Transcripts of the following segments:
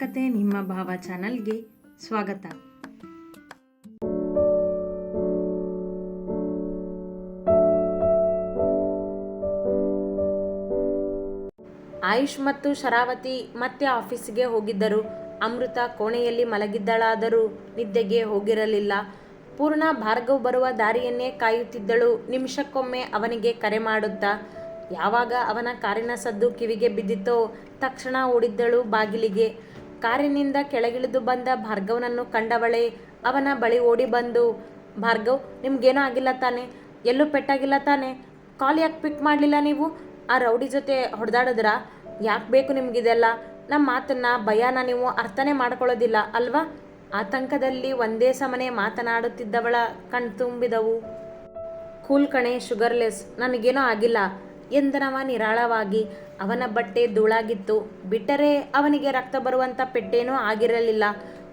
ಕತೆ ನಿಮ್ಮ ಭಾವ ಚಾನಲ್ಗೆ ಸ್ವಾಗತ. ಆಯುಷ್ ಮತ್ತು ಶರಾವತಿ ಮತ್ತೆ ಆಫೀಸಿಗೆ ಹೋಗಿದ್ದರು. ಅಮೃತ ಕೋಣೆಯಲ್ಲಿ ಮಲಗಿದ್ದಳಾದರೂ ನಿದ್ದೆಗೆ ಹೋಗಿರಲಿಲ್ಲ. ಪೂರ್ಣ ಭಾರ್ಗವ್ ಬರುವ ದಾರಿಯನ್ನೇ ಕಾಯುತ್ತಿದ್ದಳು. ನಿಮಿಷಕ್ಕೊಮ್ಮೆ ಅವನಿಗೆ ಕರೆ ಮಾಡುತ್ತಾ, ಯಾವಾಗ ಅವನ ಕಾರಿನ ಸದ್ದು ಕಿವಿಗೆ ಬಿದ್ದಿತೋ ತಕ್ಷಣ ಓಡಿದ್ದಳು ಬಾಗಿಲಿಗೆ. ಕಾರಿನಿಂದ ಕೆಳಗಿಳಿದು ಬಂದ ಭಾರ್ಗವನನ್ನು ಕಂಡವಳೆ, ಅವನ ಬಳಿ ಓಡಿ ಬಂದು, ಭಾರ್ಗವ್, ನಿಮ್ಗೇನೂ ಆಗಿಲ್ಲ ತಾನೆ? ಎಲ್ಲೂ ಪೆಟ್ಟಾಗಿಲ್ಲ ತಾನೆ? ಕಾಲ್ ಯಾಕೆ ಪಿಕ್ ಮಾಡಲಿಲ್ಲ ನೀವು? ಆ ರೌಡಿ ಜೊತೆ ಹೊಡೆದಾಡಿದ್ರ? ಯಾಕೆ ಬೇಕು ನಿಮಗಿದೆಲ್ಲ? ನಮ್ಮ ಮಾತನ್ನ, ಭಯನ ನೀವು ಅರ್ಥನೇ ಮಾಡ್ಕೊಳ್ಳೋದಿಲ್ಲ, ಅಲ್ವಾ? ಆತಂಕದಲ್ಲಿ ಒಂದೇ ಸಮನೆ ಮಾತನಾಡುತ್ತಿದ್ದವಳ ಕಣ್ತುಂಬಿದವು ಕೂಲ್ ಕಣೆ, ಶುಗರ್ಲೆಸ್, ನನಗೇನೋ ಆಗಿಲ್ಲ, ಎಂದನವ ನಿರಾಳವಾಗಿ. ಅವನ ಬಟ್ಟೆ ಧೂಳಾಗಿತ್ತು. ಬಿಟ್ಟರೆ ಅವನಿಗೆ ರಕ್ತ ಬರುವಂಥ ಪೆಟ್ಟೇನೂ ಆಗಿರಲಿಲ್ಲ.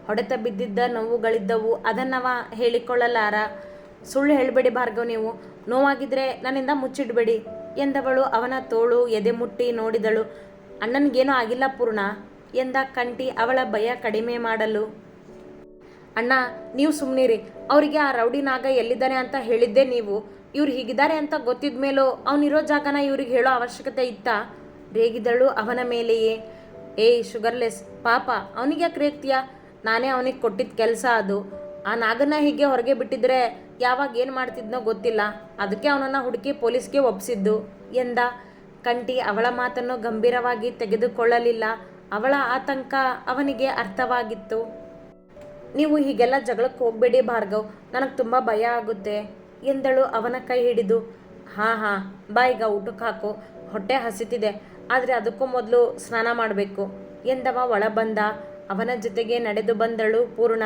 ಹೊಡೆತ ಬಿದ್ದಿದ್ದ ನೋವುಗಳಿದ್ದವು. ಅದನ್ನವ ಹೇಳಿಕೊಳ್ಳಲಾರ. ಸುಳ್ಳು ಹೇಳಬೇಡಿ ಭಾರ್ಗವ್ ನೀವು. ನೋವಾಗಿದ್ರೆ ನನ್ನಿಂದ ಮುಚ್ಚಿಡಬೇಡಿ ಎಂದವಳು ಅವನ ತೋಳು ಎದೆ ಮುಟ್ಟಿ ನೋಡಿದಳು. ಅಣ್ಣನಿಗೇನೂ ಆಗಿಲ್ಲ ಪೂರ್ಣ ಎಂದ ಕಂಟಿ ಅವಳ ಭಯ ಕಡಿಮೆ ಮಾಡಲು. ಅಣ್ಣ, ನೀವು ಸುಮ್ಮನಿರಿ ಅವರಿಗೆ ಆ ರೌಡಿ ನಾಗ ಎಲ್ಲಿದ್ದಾನೆ ಅಂತ ಹೇಳಿದ್ದೆ ನೀವು. ಇವ್ರು ಹೀಗಿದ್ದಾರೆ ಅಂತ ಗೊತ್ತಿದ ಮೇಲೂ ಅವನಿರೋ ಜಾಗನ ಇವ್ರಿಗೆ ಹೇಳೋ ಅವಶ್ಯಕತೆ ಇತ್ತಾ? ರೇಗಿದಳು ಅವನ ಮೇಲೆಯೇ. ಏಯ್ ಶುಗರ್ಲೆಸ್, ಪಾಪ ಅವನಿಗೆ ಯಾಕೆ ರೇಗ್ತೀಯ? ನಾನೇ ಅವನಿಗೆ ಕೊಟ್ಟಿದ್ದ ಕೆಲಸ ಅದು. ಆ ನಾಗನ ಹೀಗೆ ಹೊರಗೆ ಬಿಟ್ಟಿದ್ರೆ ಯಾವಾಗ ಏನು ಮಾಡ್ತಿದ್ನೋ ಗೊತ್ತಿಲ್ಲ. ಅದಕ್ಕೆ ಅವನನ್ನು ಹುಡುಕಿ ಪೊಲೀಸ್ಗೆ ಒಪ್ಪಿಸಿದ್ದು ಎಂದ? ಕಂಟಿ, ಅವಳ ಮಾತನ್ನು ಗಂಭೀರವಾಗಿ ತೆಗೆದುಕೊಳ್ಳಲಿಲ್ಲ. ಅವಳ ಆತಂಕ ಅವನಿಗೆ ಅರ್ಥವಾಗಿತ್ತು. ನೀವು ಹೀಗೆಲ್ಲ ಜಗಳಕ್ಕೆ ಹೋಗಬೇಡಿ ಭಾರ್ಗವ್. ನನಗೆ ತುಂಬ ಭಯ ಆಗುತ್ತೆ ಎಂದಳು ಅವನ ಕೈ ಹಿಡಿದು. ಹಾಂ ಹಾಂ ಬಾಯಿಗ ಊಟಕ್ಕೆ ಹಾಕು. ಹೊಟ್ಟೆ ಹಸಿತಿದೆ. ಆದರೆ ಅದಕ್ಕೂ ಮೊದಲು ಸ್ನಾನ ಮಾಡಬೇಕು. ಎಂದವ ಒಳ ಬಂದ. ಅವನ ಜೊತೆಗೆ ನಡೆದು ಬಂದಳು, ಪೂರ್ಣ,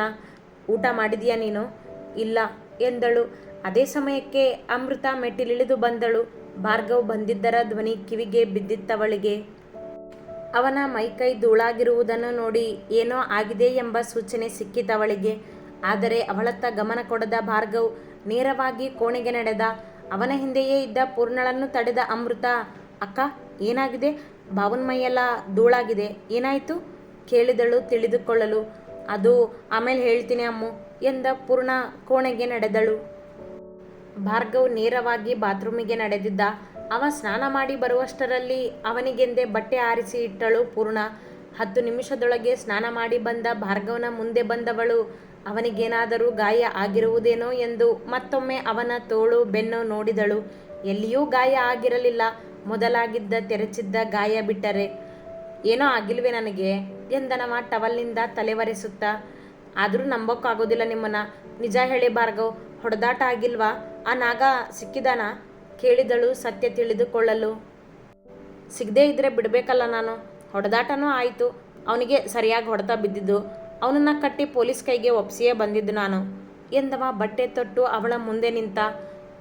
ಊಟ ಮಾಡಿದೀಯಾ ನೀನು? ಇಲ್ಲ, ಎಂದಳು. ಅದೇ ಸಮಯಕ್ಕೆ ಅಮೃತ ಮೆಟ್ಟಿಲಿಳಿದು ಬಂದಳು. ಭಾರ್ಗವ್ ಬಂದಿದ್ದರ ಧ್ವನಿ ಕಿವಿಗೆ ಬಿದ್ದಿತ್ತವಳಿಗೆ. ಅವನ ಮೈಕೈ ಧೂಳಾಗಿರುವುದನ್ನು ನೋಡಿ ಏನೋ ಆಗಿದೆ ಎಂಬ ಸೂಚನೆ ಸಿಕ್ಕಿತವಳಿಗೆ. ಆದರೆ ಅವಳತ್ತ ಗಮನ ಕೊಡದ ಭಾರ್ಗವ್ ನೇರವಾಗಿ ಕೋಣೆಗೆ ನಡೆದ. ಅವನ ಹಿಂದೆಯೇ ಇದ್ದ ಪೂರ್ಣಳನ್ನು ತಡೆದ ಅಮೃತ, ಅಕ್ಕ ಏನಾಗಿದೆ? ಭಾವನ ಮೈಯೆಲ್ಲ ಧೂಳಾಗಿದೆ. ಏನಾಯಿತು? ಕೇಳಿದಳು, ತಿಳಿದುಕೊಳ್ಳಲು. ಅದು ಆಮೇಲೆ ಹೇಳ್ತೀನಿ ಅಮ್ಮು ಎಂದ ಪೂರ್ಣ ಕೋಣೆಗೆ ನಡೆದಳು. ಭಾರ್ಗವ್ ನೇರವಾಗಿ ಬಾತ್ರೂಮಿಗೆ ನಡೆದಿದ್ದ. ಅವ ಸ್ನಾನ ಮಾಡಿ ಬರುವಷ್ಟರಲ್ಲಿ ಅವನಿಗೆಂದೇ ಬಟ್ಟೆ ಆರಿಸಿ ಇಟ್ಟಳು ಪೂರ್ಣ. ಹತ್ತು ನಿಮಿಷದೊಳಗೆ ಸ್ನಾನ ಮಾಡಿ ಬಂದ ಭಾರ್ಗವನ ಮುಂದೆ ಬಂದವಳು. ಅವನಿಗೇನಾದರೂ ಗಾಯ ಆಗಿರುವುದೇನೋ ಎಂದು ಮತ್ತೊಮ್ಮೆ ಅವನ ತೋಳು ಬೆನ್ನು ನೋಡಿದಳು. ಎಲ್ಲಿಯೂ ಗಾಯ ಆಗಿರಲಿಲ್ಲ. ಮೊದಲಾಗಿದ್ದ ತೆರೆಚಿದ್ದ ಗಾಯ ಬಿಟ್ಟರೆ ಏನೋ ಆಗಿಲ್ವೇ ನನಗೆ ಎಂದನವ ಟವಲ್ನಿಂದ ತಲೆವರೆಸುತ್ತಾ. ಆದರೂ ನಂಬೋಕ್ಕಾಗೋದಿಲ್ಲ ನಿಮ್ಮನ್ನ. ನಿಜ ಹೇಳಿ ಭಾರ್ಗವ್, ಹೊಡೆದಾಟ ಆಗಿಲ್ವಾ? ಆ ನಾಗ ಸಿಕ್ಕಿದಾನ? ಕೇಳಿದಳು ಸತ್ಯ ತಿಳಿದುಕೊಳ್ಳಲು. ಸಿಗದೇ ಇದ್ರೆ ಬಿಡಬೇಕಲ್ಲ ನಾನು. ಹೊಡೆದಾಟನೂ ಆಯಿತು. ಅವನಿಗೆ ಸರಿಯಾಗಿ ಹೊಡೆತ ಬಿದ್ದಿದ್ದು. ಅವನನ್ನು ಕಟ್ಟಿ ಪೊಲೀಸ್ ಕೈಗೆ ಒಪ್ಸಿಯೇ ಬಂದಿದ್ದು ನಾನು. ಎಂದವ ಬಟ್ಟೆ ತೊಟ್ಟು ಅವಳ ಮುಂದೆ ನಿಂತ.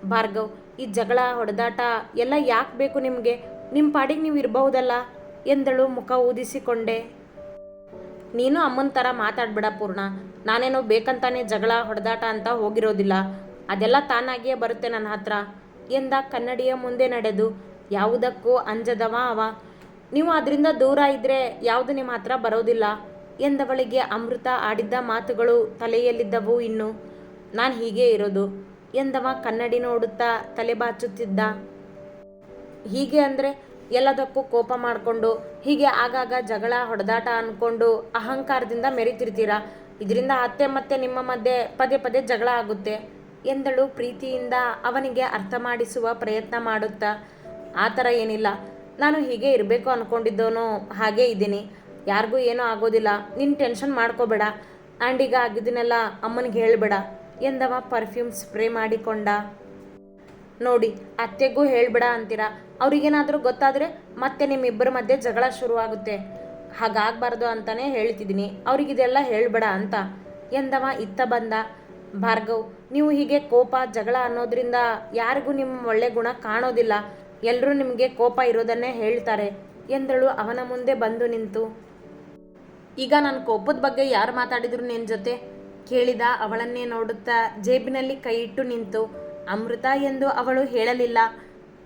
ಭಾರ್ಗವ್, ಈ ಜಗಳ, ಹೊಡೆದಾಟ ಎಲ್ಲ ಯಾಕೆ ಬೇಕು ನಿಮಗೆ? ನಿಮ್ಮ ಪಾಡಿಗೆ ನೀವು ಇರಬಹುದಲ್ಲ? ಎಂದಳು ಮುಖ ಊದಿಸಿಕೊಂಡೆ. ನೀನು ಅಮ್ಮನ ಥರ ಮಾತಾಡ್ಬೇಡ ಪೂರ್ಣ. ನಾನೇನೋ ಬೇಕಂತಾನೆ ಜಗಳ, ಹೊಡೆದಾಟ ಅಂತ ಹೋಗಿರೋದಿಲ್ಲ. ಅದೆಲ್ಲ ತಾನಾಗಿಯೇ ಬರುತ್ತೆ ನನ್ನ ಹತ್ರ. ಎಂದ ಕನ್ನಡಿಯ ಮುಂದೆ ನಡೆದು, ಯಾವುದಕ್ಕೂ ಅಂಜದವ ಅವ. ನೀವು ಅದರಿಂದ ದೂರ ಇದ್ದರೆ ಯಾವುದು ನಿಮ್ಮ ಹತ್ರ ಬರೋದಿಲ್ಲ. ಎಂದವಳಿಗೆ ಅಮೃತ ಆಡಿದ್ದ ಮಾತುಗಳು ತಲೆಯಲ್ಲಿದ್ದವು ಇನ್ನು. ನಾನು ಹೀಗೆ ಇರೋದು. ಎಂದವ ಕನ್ನಡಿ ನೋಡುತ್ತಾ ತಲೆ ಬಾಚುತ್ತಿದ್ದ. ಹೀಗೆ ಅಂದರೆ ಎಲ್ಲದಕ್ಕೂ ಕೋಪ ಮಾಡಿಕೊಂಡು, ಹೀಗೆ ಆಗಾಗ ಜಗಳ, ಹೊಡೆದಾಟ ಅಂದ್ಕೊಂಡು ಅಹಂಕಾರದಿಂದ ಮೆರಿತಿರ್ತೀರ? ಇದರಿಂದ ಅತ್ತೆ ಮತ್ತೆ ನಿಮ್ಮ ಮಧ್ಯೆ ಪದೇ ಪದೇ ಜಗಳ ಆಗುತ್ತೆ ಎಂದಳು ಪ್ರೀತಿಯಿಂದ ಅವನಿಗೆ ಅರ್ಥ ಮಾಡಿಸುವ ಪ್ರಯತ್ನ ಮಾಡುತ್ತಾ. ಆ ಥರ ಏನಿಲ್ಲ. ನಾನು ಹೀಗೆ ಇರಬೇಕು ಅನ್ಕೊಂಡಿದ್ದೋನು ಹಾಗೇ ಇದ್ದೀನಿ. ಯಾರಿಗೂ ಏನೂ ಆಗೋದಿಲ್ಲ. ನೀನು ಟೆನ್ಷನ್ ಮಾಡ್ಕೋಬೇಡ. ಆ್ಯಂಡ್ ಈಗ ಆಗಿದ್ದನ್ನೆಲ್ಲ ಅಮ್ಮನಿಗೆ ಹೇಳಬೇಡ. ಎಂದವ ಪರ್ಫ್ಯೂಮ್ ಸ್ಪ್ರೇ ಮಾಡಿಕೊಂಡ. ನೋಡಿ, ಅತ್ತೆಗೂ ಹೇಳ್ಬಿಡ ಅಂತೀರಾ? ಅವ್ರಿಗೇನಾದರೂ ಗೊತ್ತಾದರೆ ಮತ್ತೆ ನಿಮ್ಮಿಬ್ಬರ ಮಧ್ಯೆ ಜಗಳ ಶುರುವಾಗುತ್ತೆ. ಹಾಗಾಗಬಾರ್ದು ಅಂತಾನೆ ಹೇಳ್ತಿದ್ದೀನಿ. ಅವ್ರಿಗಿದೆಲ್ಲ ಹೇಳ್ಬೇಡ ಅಂತ. ಎಂದವ ಇತ್ತ ಬಂದ. ಭಾರ್ಗವ್, ನೀವು ಹೀಗೆ ಕೋಪ, ಜಗಳ ಅನ್ನೋದ್ರಿಂದ ಯಾರಿಗೂ ನಿಮ್ಮ ಒಳ್ಳೆ ಗುಣ ಕಾಣೋದಿಲ್ಲ. ಎಲ್ಲರೂ ನಿಮಗೆ ಕೋಪ ಇರೋದನ್ನೇ ಹೇಳ್ತಾರೆ ಎಂದಳು ಅವನ ಮುಂದೆ ಬಂದು ನಿಂತು. ಈಗ ನನ್ನ ಕೋಪದ ಬಗ್ಗೆ ಯಾರು ಮಾತಾಡಿದ್ರು ನಿನ್ನ ಜೊತೆ? ಕೇಳಿದ ಅವಳನ್ನೇ ನೋಡುತ್ತಾ ಜೇಬಿನಲ್ಲಿ ಕೈ ಇಟ್ಟು ನಿಂತು, ಅಮೃತ ಎಂದು ಅವಳು ಹೇಳಲಿಲ್ಲ.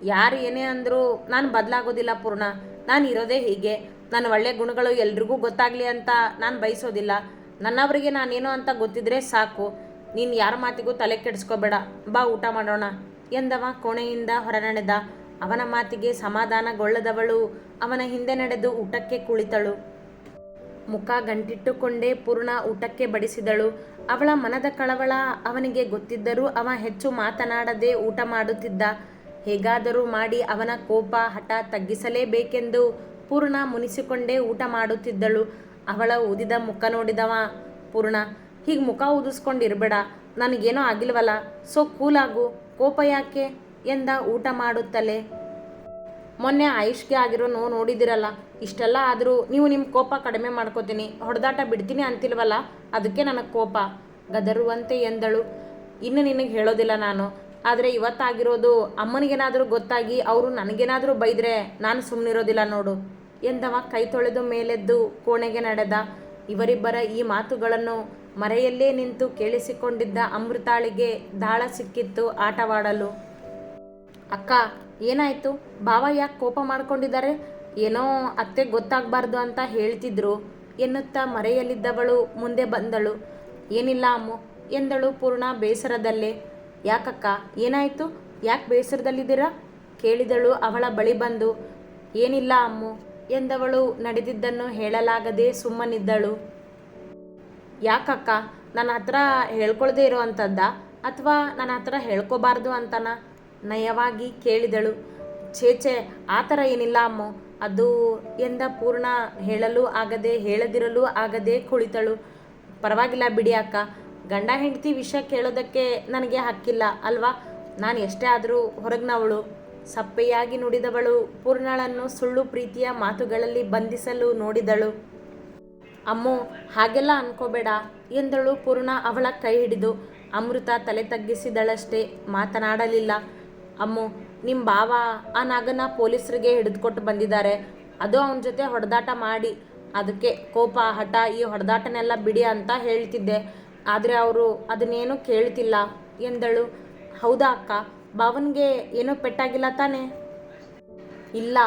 ಯಾರು ಏನೇ ಅಂದರೂ ನಾನು ಬದಲಾಗೋದಿಲ್ಲ ಪೂರ್ಣ. ನಾನು ಇರೋದೇ ಹೀಗೆ. ನನ್ನ ಒಳ್ಳೆ ಗುಣಗಳು ಎಲ್ರಿಗೂ ಗೊತ್ತಾಗಲಿ ಅಂತ ನಾನು ಬಯಸೋದಿಲ್ಲ. ನನ್ನವರಿಗೆ ನಾನೇನು ಅಂತ ಗೊತ್ತಿದ್ರೆ ಸಾಕು. ನೀನು ಯಾರ ಮಾತಿಗೂ ತಲೆ ಕೆಡಿಸ್ಕೋಬೇಡ. ಬಾ, ಊಟ ಮಾಡೋಣ, ಎಂದವ ಕೋಣೆಯಿಂದ ಹೊರನಡೆದ. ಅವನ ಮಾತಿಗೆ ಸಮಾಧಾನಗೊಳ್ಳದವಳು ಅವನ ಹಿಂದೆ ನಡೆದು ಊಟಕ್ಕೆ ಕುಳಿತಳು. ಮುಖ ಗಂಟಿಟ್ಟುಕೊಂಡೇ ಪೂರ್ಣ ಊಟಕ್ಕೆ ಬಡಿಸಿದಳು. ಅವಳ ಮನದ ಕಳವಳ ಅವನಿಗೆ ಗೊತ್ತಿದ್ದರೂ ಅವ ಹೆಚ್ಚು ಮಾತನಾಡದೆ ಊಟ ಮಾಡುತ್ತಿದ್ದ. ಹೇಗಾದರೂ ಮಾಡಿ ಅವನ ಕೋಪ ಹಠ ತಗ್ಗಿಸಲೇಬೇಕೆಂದು ಪೂರ್ಣ ಮುನಿಸಿಕೊಂಡೇ ಊಟ ಮಾಡುತ್ತಿದ್ದಳು. ಅವಳ ಊದಿದ ಮುಖ ನೋಡಿದವ ಪೂರ್ಣ, ಹೀಗೆ ಮುಖ ಊದಿಸ್ಕೊಂಡಿರ್ಬೇಡ, ನನಗೇನೋ ಆಗಿಲ್ವಲ್ಲ ಸೊ ಕೂಲಾಗು, ಕೋಪ ಯಾಕೆ? ಎಂದ ಊಟ ಮಾಡುತ್ತಲೇ. ಮೊನ್ನೆ ಆಯುಷ್ಗೆ ಆಗಿರೋ ನೋವು ನೋಡಿದಿರಲ್ಲ ಇಷ್ಟೆಲ್ಲ ಆದರೂ ನೀವು ನಿಮ್ಮ ಕೋಪ ಕಡಿಮೆ ಮಾಡ್ಕೋತೀನಿ, ಹೊಡೆದಾಟ ಬಿಡ್ತೀನಿ ಅಂತಿಲ್ವಲ್ಲ, ಅದಕ್ಕೆ ನನಗೆ ಕೋಪ. ಗದರುವಂತೆ ಎಂದಳು. ಇನ್ನು ನಿನಗೆ ಹೇಳೋದಿಲ್ಲ ನಾನು. ಆದರೆ ಇವತ್ತಾಗಿರೋದು ಅಮ್ಮನಿಗೇನಾದರೂ ಗೊತ್ತಾಗಿ ಅವರು ನನಗೇನಾದರೂ ಬೈದರೆ ನಾನು ಸುಮ್ಮನಿರೋದಿಲ್ಲ ನೋಡು. ಎಂದವ ಕೈ ತೊಳೆದು ಮೇಲೆದ್ದು ಕೋಣೆಗೆ ನಡೆದ. ಇವರಿಬ್ಬರ ಈ ಮಾತುಗಳನ್ನು ಮರೆಯಲ್ಲೇ ನಿಂತು ಕೇಳಿಸಿಕೊಂಡಿದ್ದ ಅಮೃತಾಳಿಗೆ ದಾಳ ಸಿಕ್ಕಿತ್ತು ಆಟವಾಡಲು. ಅಕ್ಕ, ಏನಾಯ್ತು? ಭಾವ ಯಾಕೆ ಕೋಪ ಮಾಡ್ಕೊಂಡಿದ್ದಾರೆ? ಏನೋ ಅತ್ತೆ ಗೊತ್ತಾಗಬಾರ್ದು ಅಂತ ಹೇಳ್ತಿದ್ರು ಎನ್ನುತ್ತಾ ಮರೆಯಲ್ಲಿದ್ದವಳು ಮುಂದೆ ಬಂದಳು. ಏನಿಲ್ಲ ಅಮ್ಮು, ಎಂದಳು ಪೂರ್ಣ ಬೇಸರದಲ್ಲೇ. ಯಾಕಕ್ಕ, ಏನಾಯಿತು? ಯಾಕೆ ಬೇಸರದಲ್ಲಿದ್ದೀರಾ? ಕೇಳಿದಳು ಅವಳ ಬಳಿ ಬಂದು. ಏನಿಲ್ಲ ಅಮ್ಮು, ಎಂದವಳು ನಡೆದಿದ್ದನ್ನು ಹೇಳಲಾಗದೆ ಸುಮ್ಮನಿದ್ದಳು. ಯಾಕಕ್ಕ, ನನ್ನ ಹತ್ರ ಹೇಳ್ಕೊಳ್ದೇ ಇರೋ ಅಂಥದ್ದ ಅಥವಾ ನನ್ನ ಹತ್ರ ಹೇಳ್ಕೋಬಾರ್ದು ಅಂತನ? ನಯವಾಗಿ ಕೇಳಿದಳು. ಚೇಚೆ, ಆ ಥರ ಏನಿಲ್ಲ ಅಮ್ಮು. ಅದು ಎಂದ ಪೂರ್ಣ ಹೇಳಲು ಆಗದೆ, ಹೇಳದಿರಲು ಆಗದೆ ಕುಳಿತಳು. ಪರವಾಗಿಲ್ಲ ಬಿಡಿ ಅಕ್ಕ. ಗಂಡ ಹೆಂಡತಿ ವಿಷಯ ಕೇಳೋದಕ್ಕೆ ನನಗೆ ಹಕ್ಕಿಲ್ಲ, ಅಲ್ವಾ? ನಾನು ಎಷ್ಟೇ ಆದರೂ ಹೊರಗಿನವಳು. ಸಪ್ಪೆಯಾಗಿ ನುಡಿದವಳು ಪೂರ್ಣಳನ್ನು ಸುಳ್ಳು ಪ್ರೀತಿಯ ಮಾತುಗಳಲ್ಲಿ ಬಂಧಿಸಲು ನೋಡಿದಳು. ಅಮ್ಮು, ಹಾಗೆಲ್ಲ ಅನ್ಕೋಬೇಡ, ಎಂದಳು ಪೂರ್ಣ ಅವಳ ಕೈ ಹಿಡಿದು. ಅಮೃತ ತಲೆ ತಗ್ಗಿಸಿದಳಷ್ಟೇ, ಮಾತನಾಡಲಿಲ್ಲ. ಅಮ್ಮು ನಿಮ್ಮ ಭಾವ ಆ ನಾಗನ ಪೊಲೀಸರಿಗೆ ಹಿಡಿದುಕೊಟ್ಟು ಬಂದಿದ್ದಾರೆ. ಅದು ಅವನ ಜೊತೆ ಹೊಡೆದಾಟ ಮಾಡಿ. ಅದಕ್ಕೆ ಕೋಪ, ಹಠ, ಈ ಹೊಡೆದಾಟನೆಲ್ಲ ಬಿಡಿ ಅಂತ ಹೇಳ್ತಿದ್ದೆ. ಆದರೆ ಅವರು ಅದನ್ನೇನು ಕೇಳ್ತಿಲ್ಲ ಎಂದಳು. ಹೌದಾ ಅಕ್ಕ ಭಾವನ್ಗೆ ಏನೂ ಪೆಟ್ಟಾಗಿಲ್ಲ ತಾನೇ? ಇಲ್ಲ,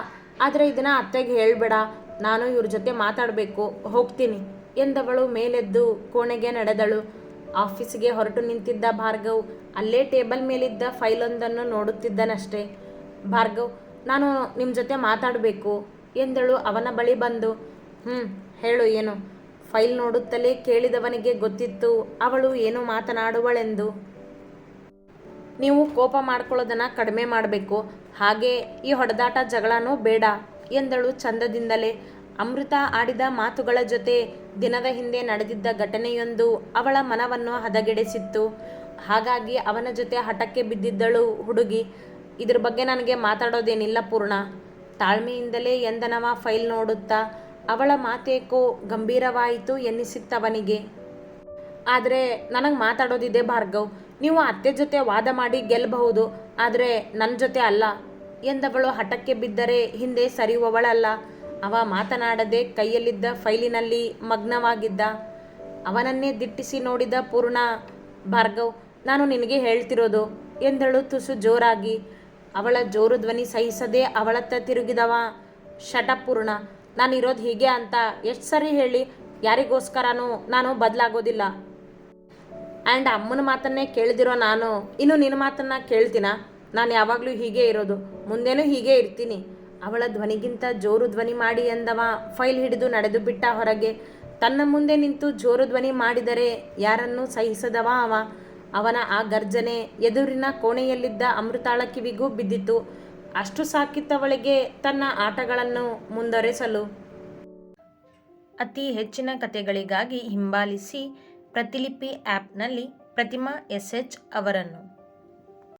ಆದರೆ ಇದನ್ನ ಅತ್ತೆಗೆ ಹೇಳಬೇಡ. ನಾನು ಇವ್ರ ಜೊತೆ ಮಾತಾಡಬೇಕು, ಹೋಗ್ತೀನಿ ಎಂದವಳು ಮೇಲೆದ್ದು ಕೋಣೆಗೆ ನಡೆದಳು. ಆಫೀಸಿಗೆ ಹೊರಟು ನಿಂತಿದ್ದ ಭಾರ್ಗವ್ ಅಲ್ಲೇ ಟೇಬಲ್ ಮೇಲಿದ್ದ ಫೈಲೊಂದನ್ನು ನೋಡುತ್ತಿದ್ದನಷ್ಟೇ. ಭಾರ್ಗವ್, ನಾನು ನಿಮ್ಮ ಜೊತೆ ಮಾತಾಡಬೇಕು. ಎಂದಳು ಅವನ ಬಳಿ ಬಂದು. ಹ್ಞೂ ಹೇಳು ಏನು? ಫೈಲ್ ನೋಡುತ್ತಲೇ ಕೇಳಿದವನಿಗೆ ಗೊತ್ತಿತ್ತು, ಅವಳು ಏನು ಮಾತನಾಡುವಳೆಂದು. ನೀವು ಕೋಪ ಮಾಡ್ಕೊಳ್ಳೋದನ್ನ ಕಡಿಮೆ ಮಾಡಬೇಕು. ಹಾಗೆ ಈ ಹೊಡೆದಾಟ ಜಗಳನೂ ಬೇಡ, ಎಂದಳು ಚಂದದಿಂದಲೇ. ಅಮೃತ ಆಡಿದ ಮಾತುಗಳ ಜೊತೆ ದಿನದ ಹಿಂದೆ ನಡೆದಿದ್ದ ಘಟನೆಯೊಂದು ಅವಳ ಮನವನ್ನು ಹದಗೆಡಿಸಿತ್ತು. ಹಾಗಾಗಿ ಅವನ ಜೊತೆ ಹಠಕ್ಕೆ ಬಿದ್ದಿದ್ದಳು ಹುಡುಗಿ. ಇದ್ರ ಬಗ್ಗೆ ನನಗೆ ಮಾತಾಡೋದೇನಿಲ್ಲ ಪೂರ್ಣ. ತಾಳ್ಮೆಯಿಂದಲೇ ಎಂದನವ ಫೈಲ್ ನೋಡುತ್ತಾ, ಅವಳ ಮಾತೇಕೋ ಗಂಭೀರವಾಯಿತು ಎನ್ನಿಸಿತ್ತವನಿಗೆ. ಆದರೆ ನನಗೆ ಮಾತಾಡೋದಿದೆ ಭಾರ್ಗವ್, ನೀವು ಅತ್ತೆ ಜೊತೆ ವಾದ ಮಾಡಿ ಗೆಲ್ಲಬಹುದು ಆದರೆ ನನ್ನ ಜೊತೆ ಅಲ್ಲ ಎಂದವಳು ಹಠಕ್ಕೆ ಬಿದ್ದರೆ ಹಿಂದೆ ಸರಿಯುವವಳಲ್ಲ. ಅವ ಮಾತನಾಡದೆ ಕೈಯಲ್ಲಿದ್ದ ಫೈಲಿನಲ್ಲಿ ಮಗ್ನವಾಗಿದ್ದ. ಅವನನ್ನೇ ದಿಟ್ಟಿಸಿ ನೋಡಿದ ಪೂರ್ಣ, ಭಾರ್ಗವ್ ನಾನು ನಿನಗೆ ಹೇಳ್ತಿರೋದು. ಎಂದಳು ತುಸು ಜೋರಾಗಿ. ಅವಳ ಜೋರು ಧ್ವನಿ ಸಹಿಸದೆ ಅವಳತ್ತ ತಿರುಗಿದವ. ಶಟಪೂರ್ಣ ನಾನು ಇರೋದು ಹೀಗೆ ಅಂತ ಎಷ್ಟು ಸರಿ ಹೇಳಿ. ಯಾರಿಗೋಸ್ಕರನೂ ನಾನು ಬದಲಾಗೋದಿಲ್ಲ. ಆ್ಯಂಡ್ ಅಮ್ಮನ ಮಾತನ್ನೇ ಕೇಳಿದಿರೋ ನಾನು. ಇನ್ನು ನಿನ್ನ ಮಾತನ್ನ ಕೇಳ್ತೀನ? ನಾನು ಯಾವಾಗಲೂ ಹೀಗೆ ಇರೋದು. ಮುಂದೇನೂ ಹೀಗೆ ಇರ್ತೀನಿ. ಅವಳ ಧ್ವನಿಗಿಂತ ಜೋರು ಧ್ವನಿ ಮಾಡಿ ಎಂದವ. ಫೈಲ್ ಹಿಡಿದು ನಡೆದು ಬಿಟ್ಟ ಹೊರಗೆ. ತನ್ನ ಮುಂದೆ ನಿಂತು ಜೋರು ಧ್ವನಿ ಮಾಡಿದರೆ ಯಾರನ್ನೂ ಸಹಿಸದವ ಅವ. ಅವನ ಆ ಗರ್ಜನೆ ಎದುರಿನ ಕೋಣೆಯಲ್ಲಿದ್ದ ಅಮೃತಾಳ ಕಿವಿಗೂ ಬಿದ್ದಿತು. ಅಷ್ಟು ಸಾಕಿತ್ತವಳಿಗೆ ತನ್ನ ಆಟಗಳನ್ನು ಮುಂದುವರೆಸಲು. ಅತಿ ಹೆಚ್ಚಿನ ಕಥೆಗಳಿಗಾಗಿ ಹಿಂಬಾಲಿಸಿ ಪ್ರತಿಲಿಪಿ ಆ್ಯಪ್ನಲ್ಲಿ ಪ್ರತಿಮಾ ಎಸ್ ಎಚ್ ಅವರನ್ನು.